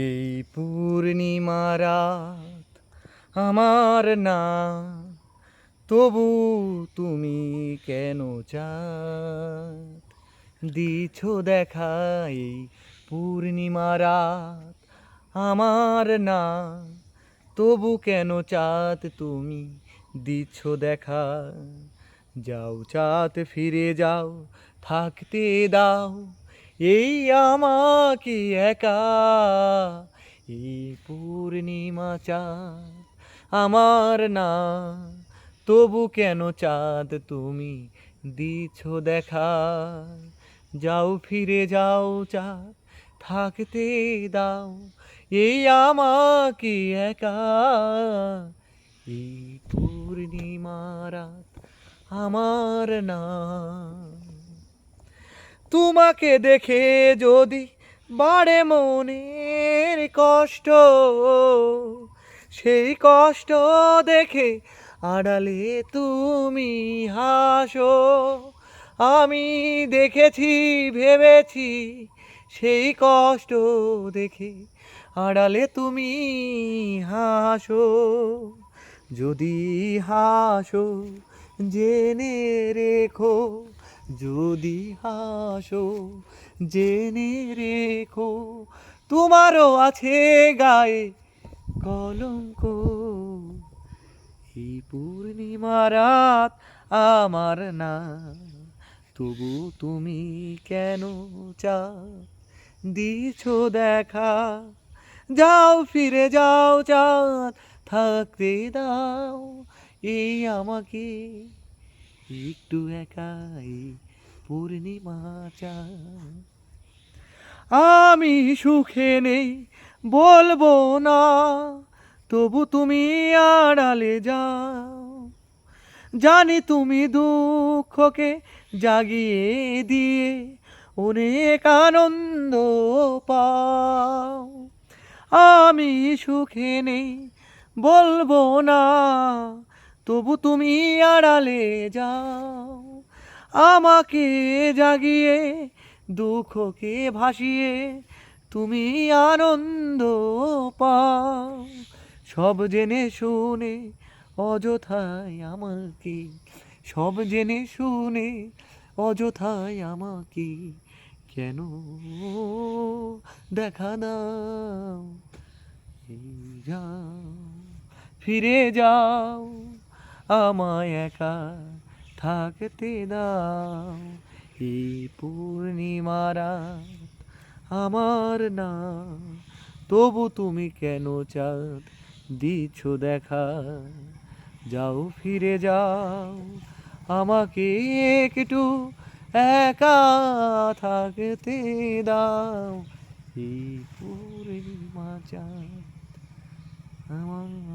এই পূর্ণিমা রাত আমার না। তবু তুমি কেন চাঁদ? দিছ দেখা এই পূর্ণিমা রাত আমার না। তবু কেন চাঁদ তুমি দিচ্ছ দেখা? যাও চাঁদ ফিরে যাও, থাকতে দাও। এই আমাকে একা, এই পূর্ণিমা চাঁদ আমার না। তবু কেন চাঁদ তুমি দিছ দেখা? যাও ফিরে, যাও চাঁদ থাকতে দাও। এই আমাকে একা, এই পূর্ণিমা রাত আমার না। তোমাকে দেখে যদি বাড়ে মনের কষ্ট, সেই কষ্ট দেখে আড়ালে তুমি হাসো। আমি দেখেছি, ভেবেছি, সেই কষ্ট দেখে আড়ালে তুমি হাসো। যদি হাসো, জেনে রেখো যদি হাসো, জেনে রেখো, তোমারও আছে গায়ে কলঙ্ক। এই পূর্ণিমা রাত আমার না, তবু তুমি কেন চা দিছ দেখা? যাও ফিরে, যাও চাঁদ থাকতে দাও, এই আমাকে একটু একাই পূর্ণিমা চাঁদ আমি সুখে নেই, বলব না, তবু তুমি আড়ালে যাও। জানি তুমি দুঃখকে জাগিয়ে দিয়ে অনেক আনন্দ পাও। আমি সুখে নেই, বলব না তবু তুমি আড়ালে যাও, আমাকে জাগিয়ে, দুঃখকে ভাসিয়ে তুমি আনন্দ পাও। সব জেনে শুনে অযথায় আমাকে সব জেনে শুনে অযথায় আমাকে কেন দেখা দাও যাও, ফিরে যাও। আমায় একা থাকতে দাও। এই পূর্ণিমা রাত আমার না। তবু তুমি কেন চাঁদ দিচ্ছ দেখা? যাও ফিরে যাও, আমাকে একটু একা থাকতে দাও। এই পূর্ণিমা চাঁদ আমার